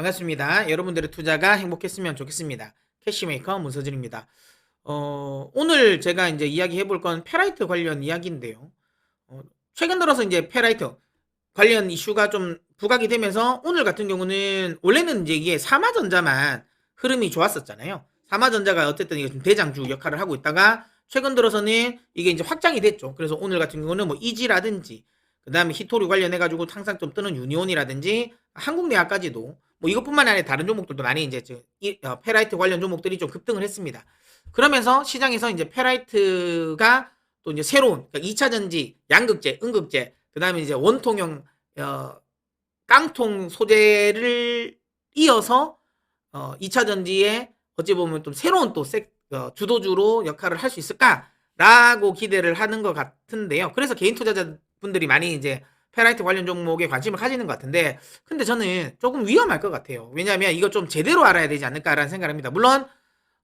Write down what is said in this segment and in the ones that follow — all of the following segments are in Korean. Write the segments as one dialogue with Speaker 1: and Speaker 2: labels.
Speaker 1: 반갑습니다. 여러분들의 투자가 행복했으면 좋겠습니다. 캐시메이커 문서진입니다. 어, 오늘 제가 이제 이야기 해 볼 건 페라이트 관련 이야기인데요. 어, 최근 들어서 이제 페라이트 관련 이슈가 좀 부각이 되면서 오늘 같은 경우는 원래는 이제 이게 사마전자만 흐름이 좋았었잖아요. 사마전자가 어쨌든 이게 좀 대장주 역할을 하고 있다가 최근 들어서는 이게 이제 확장이 됐죠. 그래서 오늘 같은 경우는 뭐 이지라든지 그 다음에 히토리 관련해 가지고 항상 좀 뜨는 유니온이라든지 한국 내화까지도 뭐 이것뿐만 아니라 다른 종목들도 많이 이제 어, 페라이트 관련 종목들이 좀 급등을 했습니다. 그러면서 시장에서 이제 페라이트가 또 이제 새로운 그러니까 2차 전지, 양극재, 음극재, 그 다음에 이제 원통형 어, 깡통 소재를 이어서 어, 2차 전지에 어찌 보면 좀 새로운 또 색, 어, 주도주로 역할을 할 수 있을까라고 기대를 하는 것 같은데요. 그래서 개인 투자자분들이 많이 이제 페라이트 관련 종목에 관심을 가지는 것 같은데, 근데 저는 조금 위험할 것 같아요. 왜냐하면 이거 좀 제대로 알아야 되지 않을까라는 생각을 합니다. 물론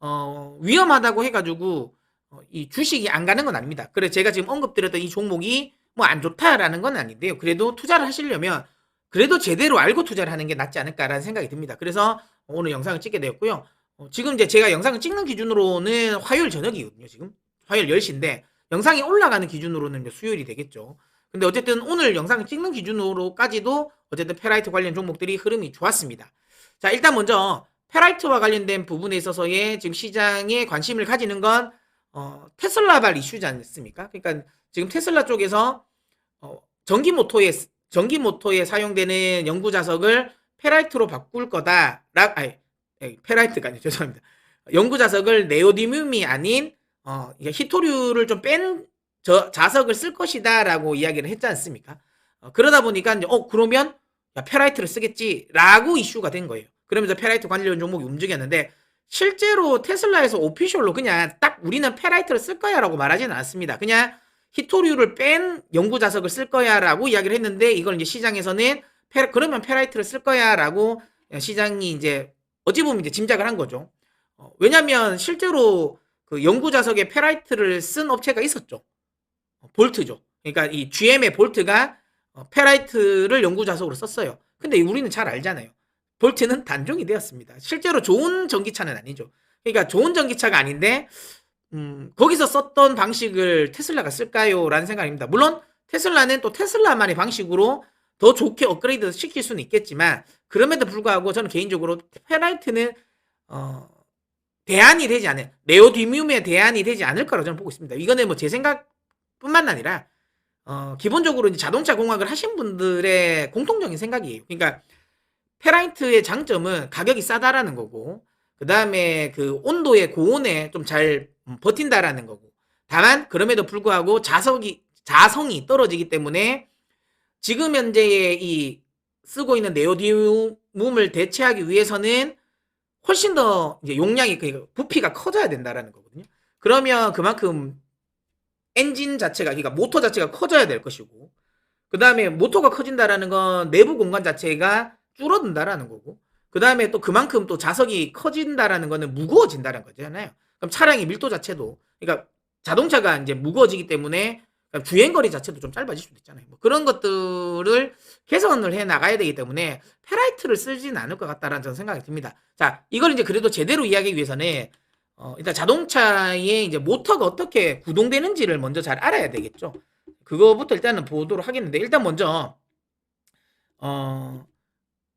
Speaker 1: 어, 위험하다고 해가지고 어, 이 주식이 안 가는 건 아닙니다. 그래 제가 지금 언급드렸던 이 종목이 뭐 안 좋다라는 건 아닌데요. 그래도 투자를 하시려면 그래도 제대로 알고 투자를 하는 게 낫지 않을까라는 생각이 듭니다. 그래서 오늘 영상을 찍게 되었고요. 어, 지금 이제 제가 영상을 찍는 기준으로는 화요일 저녁이거든요. 지금 화요일 10시인데 영상이 올라가는 기준으로는 수요일이 되겠죠. 근데 어쨌든 오늘 영상을 찍는 기준으로까지도 어쨌든 페라이트 관련 종목들이 흐름이 좋았습니다. 자, 일단 먼저 페라이트와 관련된 부분에 있어서의 지금 시장에 관심을 가지는 건 어, 테슬라발 이슈지 않습니까? 그러니까 지금 테슬라 쪽에서 어, 전기 모터에 전기 모터에 사용되는 연구 자석을 페라이트로 바꿀 거다. 라 아니, 에, 페라이트가 아니죠. 죄송합니다. 연구 자석을 네오디뮴이 아닌 어, 히토류를 좀 뺀 자석을 쓸 것이다라고 이야기를 했지 않습니까? 어, 그러다 보니까 이제 어 그러면 야, 페라이트를 쓰겠지라고 이슈가 된 거예요. 그러면서 페라이트 관련 종목이 움직였는데 실제로 테슬라에서 오피셜로 그냥 딱 우리는 페라이트를 쓸 거야라고 말하지는 않습니다. 그냥 히토류를 뺀 연구 자석을 쓸 거야라고 이야기를 했는데 이걸 이제 시장에서는 페, 그러면 페라이트를 쓸 거야라고 시장이 이제 어찌 보면 이제 짐작을 한 거죠. 어, 왜냐하면 실제로 그 연구 자석에 페라이트를 쓴 업체가 있었죠. 어, 볼트죠. 그러니까 이 GM의 볼트가 어, 페라이트를 연구 자석으로 썼어요. 근데 우리는 잘 알잖아요. 볼트는 단종이 되었습니다. 실제로 좋은 전기차는 아니죠. 그러니까 좋은 전기차가 아닌데 음, 거기서 썼던 방식을 테슬라가 쓸까요? 라는 생각입니다. 물론 테슬라는 또 테슬라만의 방식으로 더 좋게 업그레이드 시킬 수는 있겠지만 그럼에도 불구하고 저는 개인적으로 페라이트는 어, 대안이 되지 않은 네오디뮴의 대안이 되지 않을 거라고 저는 보고 있습니다. 이거는 뭐 제 생각 뿐만 아니라 어, 기본적으로 이제 자동차 공학을 하신 분들의 공통적인 생각이에요. 그러니까 페라이트의 장점은 가격이 싸다라는 거고 그 다음에 그 온도의 고온에 좀 잘 버틴다라는 거고 다만 그럼에도 불구하고 자석이 자성이 떨어지기 때문에 지금 현재의 이 쓰고 있는 네오디뮴을 대체하기 위해서는 훨씬 더 이제 용량이 그 부피가 커져야 된다라는 거거든요. 그러면 그만큼 엔진 자체가 그러니까 모터 자체가 커져야 될 것이고 그 다음에 모터가 커진다라는 건 내부 공간 자체가 줄어든다라는 거고 그 다음에 또 그만큼 또 자석이 커진다라는 거는 무거워진다는 거잖아요. 그럼 차량의 밀도 자체도 그러니까 자동차가 이제 무거워지기 때문에 주행 거리 자체도 좀 짧아질 수도 있잖아요. 뭐 그런 것들을 개선을 해 나가야 되기 때문에 페라이트를 쓰지는 않을 것 같다라는 저는 생각이 듭니다. 자, 이걸 이제 그래도 제대로 이해하기 위해서는 어, 일단 자동차의 이제 모터가 어떻게 구동되는지를 먼저 잘 알아야 되겠죠. 그거부터 일단은 보도록 하겠는데 일단 먼저 어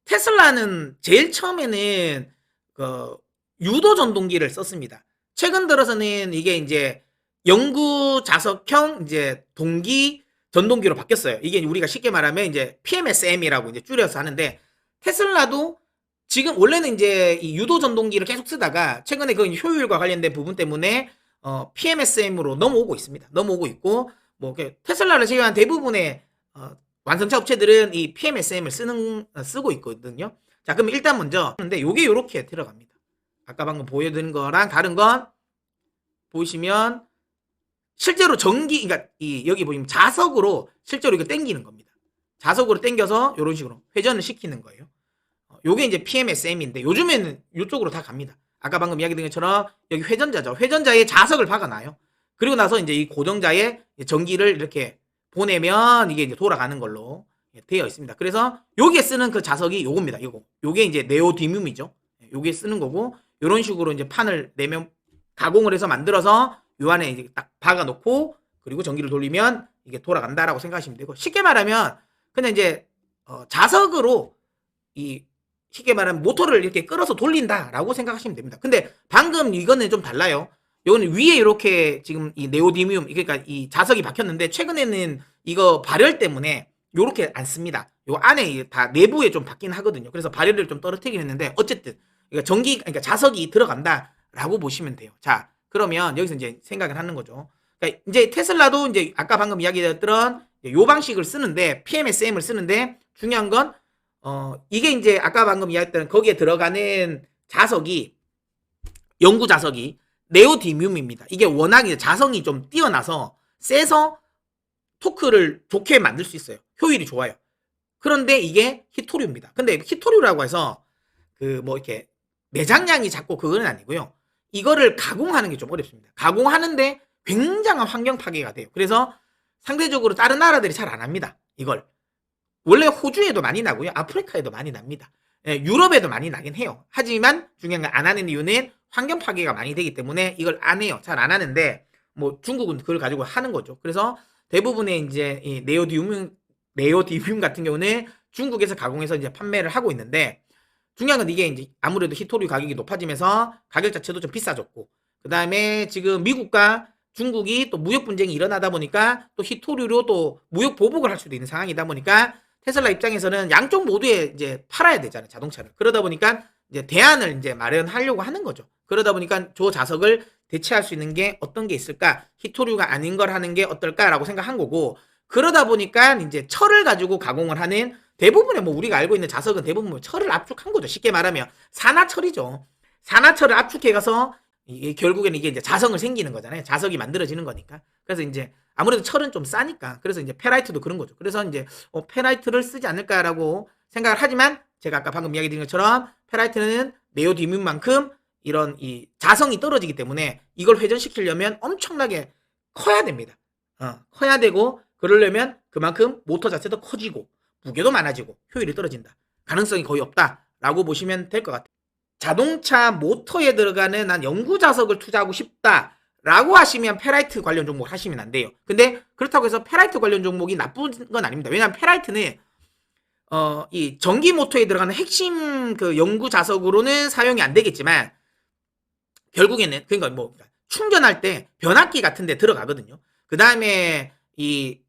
Speaker 1: 테슬라는 제일 처음에는 그 유도 전동기를 썼습니다. 최근 들어서는 이게 이제 영구 자석형 이제 동기 전동기로 바뀌었어요. 이게 우리가 쉽게 말하면 이제 PMSM이라고 이제 줄여서 하는데 테슬라도 지금 원래는 이제 이 유도 전동기를 계속 쓰다가 최근에 그 효율과 관련된 부분 때문에 어, PMSM으로 넘어오고 있습니다. 넘어오고 있고 뭐 테슬라를 제외한 대부분의 어, 완성차 업체들은 이 PMSM을 쓰는 어, 쓰고 있거든요. 자, 그럼 일단 먼저 근데 요게 요렇게 들어갑니다. 아까 방금 보여드린 거랑 다른 건 보시면 실제로 전기 그러니까 이 여기 보시면 자석으로 실제로 이거 땡기는 겁니다. 자석으로 땡겨서 이런 식으로 회전을 시키는 거예요. 어, 요게 이제 PMSM인데 요즘에는 이쪽으로 다 갑니다. 아까 방금 이야기 드린 것처럼 여기 회전자죠. 회전자에 자석을 박아놔요. 그리고 나서 이제 이 고정자에 전기를 이렇게 보내면 이게 이제 돌아가는 걸로 예, 되어 있습니다. 그래서 여기에 쓰는 그 자석이 요겁니다. 이거. 요게 이제 네오디뮴이죠. 예, 요게 쓰는 거고 요런 식으로 이제 판을 내면 가공을 해서 만들어서 요 안에 이제 딱 박아 놓고 그리고 전기를 돌리면 이게 돌아간다라고 생각하시면 되고 쉽게 말하면 그냥 이제 어, 자석으로 이 쉽게 말하면 모터를 이렇게 끌어서 돌린다라고 생각하시면 됩니다. 근데 방금 이거는 좀 달라요. 요거는 위에 이렇게 지금 이 네오디뮴 그러니까 이 자석이 박혔는데 최근에는 이거 발열 때문에 요렇게 안 씁니다. 요 안에 다 내부에 좀 박긴 하거든요. 그래서 발열을 좀 떨어뜨리긴 했는데 어쨌든 그러니까 전기 그러니까 자석이 들어간다라고 보시면 돼요. 자 그러면 여기서 이제 생각을 하는 거죠. 그러니까 이제 테슬라도 이제 아까 방금 이야기했던 요 방식을 쓰는데 PMSM을 쓰는데 중요한 건 어, 이게 이제 아까 방금 이야기했던 거기에 들어가는 자석이 연구 자석이 네오디뮴입니다. 이게 워낙 이제 자성이 좀 뛰어나서 세서 토크를 좋게 만들 수 있어요. 효율이 좋아요. 그런데 이게 히토류입니다. 근데 히토류라고 해서 그 뭐 이렇게 내장량이 작고 그거는 아니고요. 이거를 가공하는 게 좀 어렵습니다. 가공하는데 굉장한 환경 파괴가 돼요. 그래서 상대적으로 다른 나라들이 잘 안 합니다. 이걸. 원래 호주에도 많이 나고요. 아프리카에도 많이 납니다. 예, 유럽에도 많이 나긴 해요. 하지만 중요한 건 안 하는 이유는 환경 파괴가 많이 되기 때문에 이걸 안 해요. 잘 안 하는데 뭐 중국은 그걸 가지고 하는 거죠. 그래서 대부분의 이제 이 네오디뮴 네오디뮴 같은 경우는 중국에서 가공해서 이제 판매를 하고 있는데 중요한 건 이게 이제 아무래도 히토류 가격이 높아지면서 가격 자체도 좀 비싸졌고 그 다음에 지금 미국과 중국이 또 무역 분쟁이 일어나다 보니까 또 히토류로 또 무역 보복을 할 수도 있는 상황이다 보니까 테슬라 입장에서는 양쪽 모두에 이제 팔아야 되잖아요 자동차를. 그러다 보니까 이제 대안을 이제 마련하려고 하는 거죠. 그러다 보니까 저 자석을 대체할 수 있는 게 어떤 게 있을까? 히토류가 아닌 걸 하는 게 어떨까라고 생각한 거고 그러다 보니까 이제 철을 가지고 가공을 하는 대부분의 뭐 우리가 알고 있는 자석은 대부분 뭐 철을 압축한 거죠. 쉽게 말하면 산화철이죠. 산화철을 압축해 가서 이게 결국에는 이게 이제 자성을 생기는 거잖아요. 자석이 만들어지는 거니까. 그래서 이제 아무래도 철은 좀 싸니까. 그래서 이제 페라이트도 그런 거죠. 그래서 이제 어, 페라이트를 쓰지 않을까라고 생각을 하지만 제가 아까 방금 이야기 드린 것처럼 페라이트는 네오 디뮴만큼 이런 이 자성이 떨어지기 때문에 이걸 회전시키려면 엄청나게 커야 됩니다. 어, 커야 되고 그러려면 그만큼 모터 자체도 커지고 무게도 많아지고 효율이 떨어진다. 가능성이 거의 없다라고 보시면 될 것 같아요. 자동차 모터에 들어가는 난 연구 자석을 투자하고 싶다 라고 하시면 페라이트 관련 종목 하시면 안 돼요. 근데 그렇다고 해서 페라이트 관련 종목이 나쁜 건 아닙니다. 왜냐하면 페라이트는 어, 이 전기 모터에 들어가는 핵심 그 연구 자석으로는 사용이 안 되겠지만 결국에는 그러니까 뭐 충전할 때 변압기 같은 데 들어가거든요. 그 다음에 이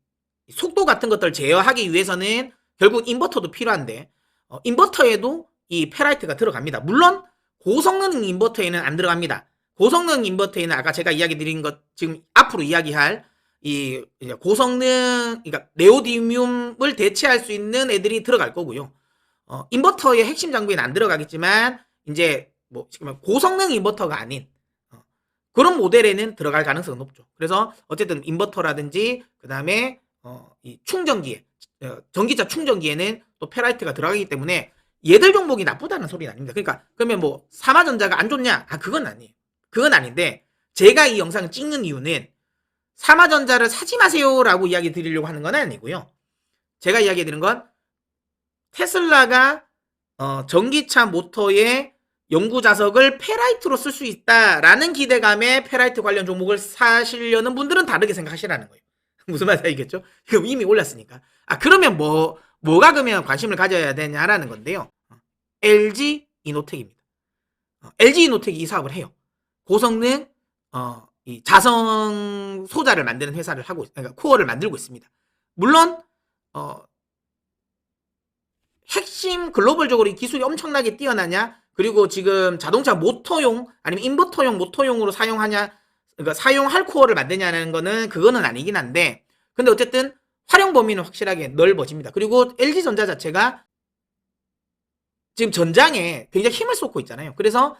Speaker 1: 속도 같은 것들을 제어하기 위해서는 결국 인버터도 필요한데 어, 인버터에도 이 페라이트가 들어갑니다. 물론 고성능 인버터에는 안 들어갑니다. 고성능 인버터에는 아까 제가 이야기 드린 것 지금 앞으로 이야기할 이 고성능 그러니까 네오디뮴을 대체할 수 있는 애들이 들어갈 거고요. 어, 인버터의 핵심 장비는 안 들어가겠지만 이제 뭐 지금 고성능 인버터가 아닌 어, 그런 모델에는 들어갈 가능성은 높죠. 그래서 어쨌든 인버터라든지 그 다음에 어, 이 충전기에 어, 전기차 충전기에는 또 페라이트가 들어가기 때문에 얘들 종목이 나쁘다는 소리는 아닙니다. 그러니까 그러면 뭐 삼화전자가 안 좋냐? 아 그건 아니에요. 그건 아닌데 제가 이 영상을 찍는 이유는 삼화전자를 사지 마세요라고 이야기 드리려고 하는 건 아니고요. 제가 이야기 드리는 건 테슬라가 어, 전기차 모터의 연구 자석을 페라이트로 쓸 수 있다라는 기대감에 페라이트 관련 종목을 사시려는 분들은 다르게 생각하시라는 거예요. 무슨 말인지 알겠죠? 이미 올랐으니까. 아 그러면 뭐 뭐가 그러면 관심을 가져야 되냐라는 건데요. LG 이노텍입니다. 어, LG 이노텍이 이 사업을 해요. 고성능 어, 이 자성 소자를 만드는 회사를 하고 그러니까 코어를 만들고 있습니다. 물론 어, 핵심 글로벌적으로 이 기술이 엄청나게 뛰어나냐 그리고 지금 자동차 모터용 아니면 인버터용 모터용으로 사용하냐 그러니까 사용할 코어를 만드냐는 거는 그거는 아니긴 한데 근데 어쨌든 활용 범위는 확실하게 넓어집니다. 그리고 LG전자 자체가 지금 전장에 굉장히 힘을 쏟고 있잖아요. 그래서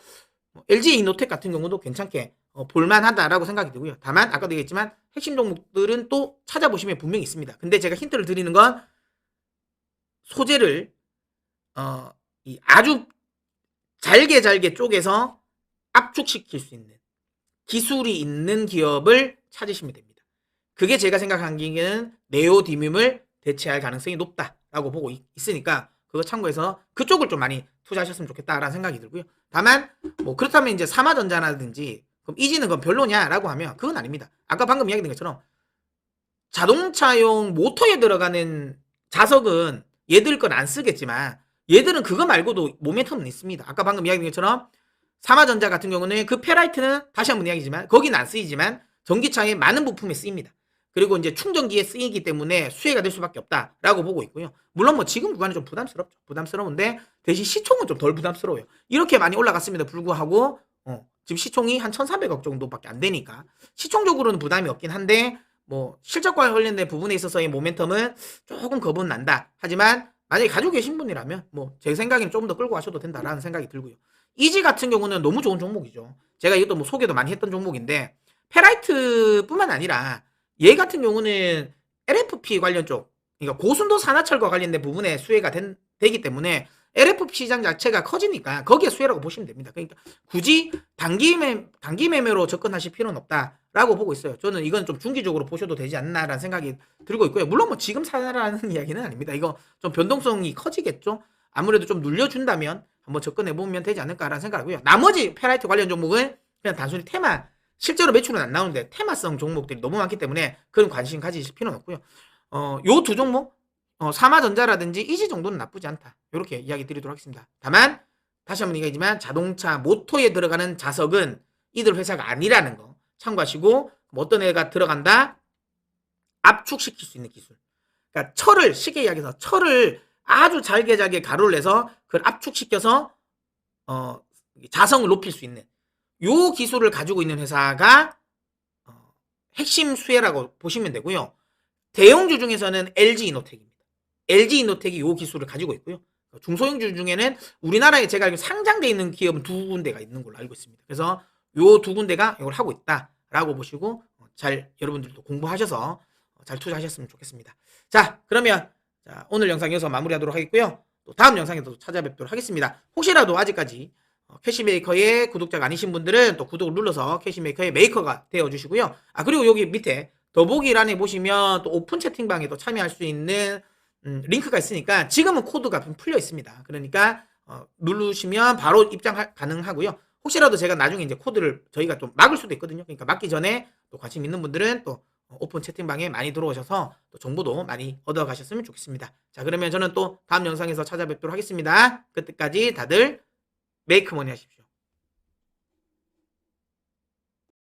Speaker 1: LG 이노텍 같은 경우도 괜찮게 어, 볼만하다라고 생각이 들고요. 다만 아까도 얘기했지만 핵심 종목들은 또 찾아보시면 분명히 있습니다. 근데 제가 힌트를 드리는 건 소재를 어, 이 아주 잘게 잘게 쪼개서 압축시킬 수 있는 기술이 있는 기업을 찾으시면 됩니다. 그게 제가 생각하기에는 네오디뮴을 대체할 가능성이 높다. 라고 보고 있, 으니까 그거 참고해서 그쪽을 좀 많이 투자하셨으면 좋겠다라는 생각이 들고요. 다만 뭐 그렇다면 이제 삼화전자라든지 그럼 이지는 그건 별로냐라고 하면 그건 아닙니다. 아까 방금 이야기된 것처럼 자동차용 모터에 들어가는 자석은 얘들 건 안 쓰겠지만 얘들은 그거 말고도 모멘텀은 있습니다. 아까 방금 이야기된 것처럼 삼화전자 같은 경우는 그 페라이트는 다시 한번 이야기지만 거기는 안 쓰이지만 전기차의 많은 부품에 쓰입니다. 그리고 이제 충전기에 쓰이기 때문에 수혜가 될 수밖에 없다라고 보고 있고요. 물론 뭐 지금 구간이 좀 부담스럽죠. 부담스러운데 대신 시총은 좀 덜 부담스러워요. 이렇게 많이 올라갔음에도 불구하고 어, 지금 시총이 한 1,300억 정도밖에 안 되니까 시총적으로는 부담이 없긴 한데 뭐 실적과 관련된 부분에 있어서의 모멘텀은 조금 겁은 난다. 하지만 만약에 가지고 계신 분이라면 뭐 제 생각에는 조금 더 끌고 가셔도 된다라는 생각이 들고요. 이지 같은 경우는 너무 좋은 종목이죠. 제가 이것도 뭐 소개도 많이 했던 종목인데 페라이트뿐만 아니라 얘 같은 경우는 LFP 관련 쪽, 그러니까 고순도 산화철과 관련된 부분에 수혜가 된, 되기 때문에 LFP 시장 자체가 커지니까 거기에 수혜라고 보시면 됩니다. 그러니까 굳이 단기 매 단기 매매로 접근하실 필요는 없다라고 보고 있어요. 저는 이건 좀 중기적으로 보셔도 되지 않나라는 생각이 들고 있고요. 물론 뭐 지금 사라는 이야기는 아닙니다. 이거 좀 변동성이 커지겠죠. 아무래도 좀 눌려준다면 한번 접근해 보면 되지 않을까라는 생각하고요. 나머지 페라이트 관련 종목은 그냥 단순히 테마 실제로 매출은 안 나오는데 테마성 종목들이 너무 많기 때문에 그런 관심 가지실 필요는 없고요. 어, 요 두 종목 어, 삼화전자라든지 이지 정도는 나쁘지 않다. 이렇게 이야기 드리도록 하겠습니다. 다만 다시 한번 얘기하지만 자동차 모터에 들어가는 자석은 이들 회사가 아니라는 거 참고하시고 뭐 어떤 애가 들어간다 압축시킬 수 있는 기술. 그러니까 철을 쉽게 이야기해서 철을 아주 잘게 잘게 가루를 내서 그걸 압축시켜서 어, 자성을 높일 수 있는 요 기술을 가지고 있는 회사가 어, 핵심 수혜라고 보시면 되고요. 대형주 중에서는 LG 이노텍입니다. LG 이노텍이 요 기술을 가지고 있고요. 중소형주 중에는 우리나라에 제가 알기로 상장돼 있는 기업은 두 군데가 있는 걸로 알고 있습니다. 그래서 요 두 군데가 이걸 하고 있다라고 보시고 어, 잘 여러분들도 공부하셔서 어, 잘 투자하셨으면 좋겠습니다. 자, 그러면 자, 오늘 영상 여기서 마무리하도록 하겠고요. 또 다음 영상에도 찾아뵙도록 하겠습니다. 혹시라도 아직까지 어, 캐시메이커의 구독자가 아니신 분들은 또 구독을 눌러서 캐시메이커의 메이커가 되어 주시고요. 아 그리고 여기 밑에 더보기란에 보시면 또 오픈 채팅방에 또 참여할 수 있는 음, 링크가 있으니까 지금은 코드가 좀 풀려 있습니다. 그러니까 어, 누르시면 바로 입장 하- 가능하고요. 혹시라도 제가 나중에 이제 코드를 저희가 좀 막을 수도 있거든요. 그러니까 막기 전에 또 관심 있는 분들은 또 어, 오픈 채팅방에 많이 들어오셔서 또 정보도 많이 얻어 가셨으면 좋겠습니다. 자, 그러면 저는 또 다음 영상에서 찾아뵙도록 하겠습니다. 그때까지 다들 메이크머니 하십시오.